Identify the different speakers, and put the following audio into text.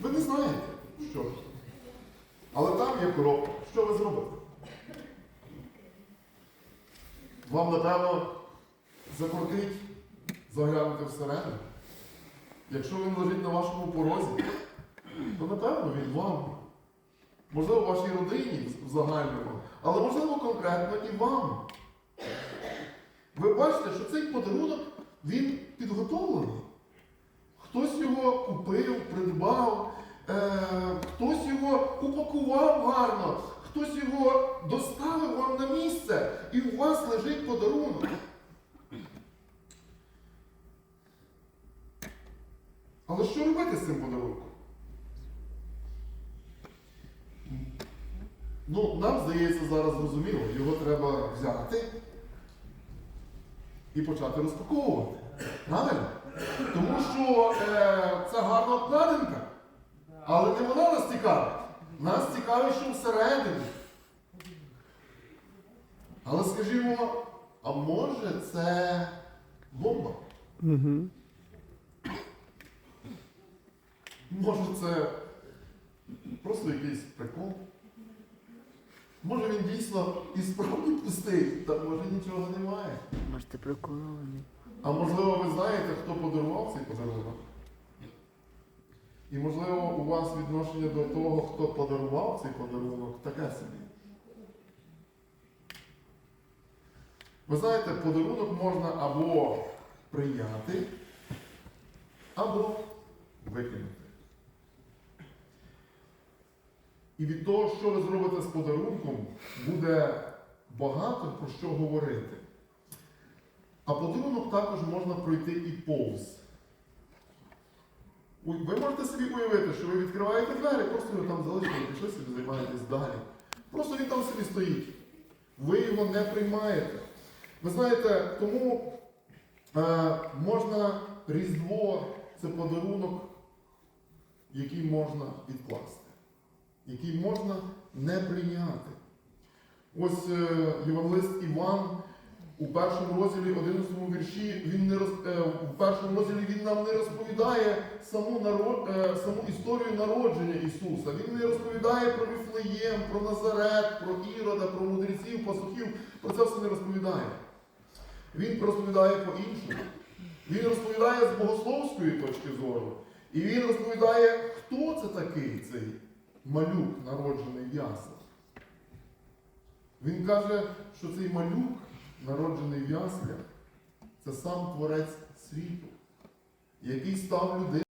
Speaker 1: Ви не знаєте, що. Але там є коробка. Що ви зробите? Вам, напевно, закрутить заглянути всередину. Якщо він лежить на вашому порозі, то напевно він вам. Можливо, вашій родині в загальному, але можливо конкретно і вам. Ви бачите, що цей подарунок він підготовлений. Його купив, придбав, е, хтось його упакував гарно, хтось його доставив вам на місце, і у вас лежить подарунок. Але що робити з цим подарунком? Ну, нам здається зараз зрозуміло, його треба взяти і почати розпаковувати. Правильно? Тому що е, це гарна обкладинка, але не вона нас цікавить. Нас цікавить, що всередині. Але скажімо, а може це бомба?
Speaker 2: Угу.
Speaker 1: Може це просто якийсь прикол? Може він дійсно і справді пустий, та може нічого немає.
Speaker 2: Може, ти приколований.
Speaker 1: А можливо, ви знаєте, хто подарував цей подарунок? І можливо, у вас відношення до того, хто подарував цей подарунок, таке собі. Ви знаєте, подарунок можна або прийняти, або викинути. І від того, що ви зробите з подарунком, буде багато про що говорити. А подарунок також можна пройти і повз. Ви можете собі уявити, що ви відкриваєте двері, просто його там залишили, пішли собі займаєтесь далі. Просто він там собі стоїть. Ви його не приймаєте. Ви знаєте, тому е, можна Різдво це подарунок, який можна відкласти, який можна не прийняти. Ось е, Євангелист Іван у першому розділі, 11 вірші, він не роз, е, у першому розділі він нам не розповідає саму, народ, е, саму історію народження Ісуса. Він не розповідає про Віфлеєм, про Назарет, про Ірода, про мудреців, пастухів. Про це все не розповідає. Він розповідає по-іншому. Він розповідає з богословської точки зору. І він розповідає, хто це такий цей малюк, народжений в яслах. Він каже, що цей малюк, народжений в яслях, це сам творець світу, який став людиною.